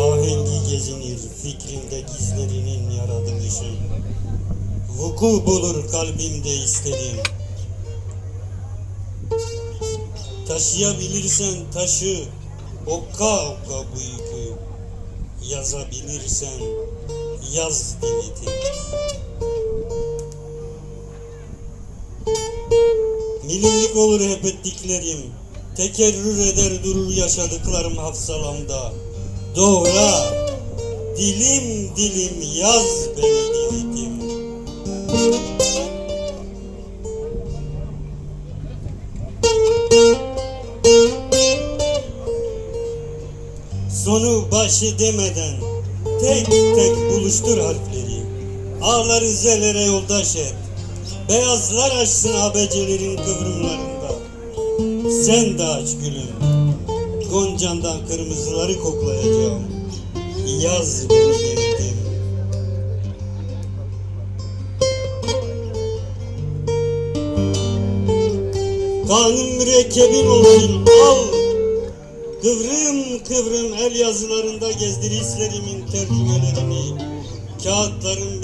Ahengi gezinir fikrimde gizlerinin yaratılışı. Vuku bulur kalbimde istediğim. Taşıyabilirsen taşı, okka okka bu yükü. Yazabilirsen yaz devleti. Milimlik olur hep ettiklerim. Tekerrür eder durur yaşadıklarım hafsalamda. Doğra, dilim dilim yaz beni devletim. Sonu başı demeden tek tek buluştur harfleri. Ağları zelere yoldaş et. Beyazlar açsın abecelerin kıvrımlarında. Sen de aç gülüm. Goncandan kırmızıları koklayacağım. Yaz beni devletim. Kanun mürekkebin olsun al. Kıvrım kıvrım el yazılarında gezdir hislerimin tercümelerini. Kağıtların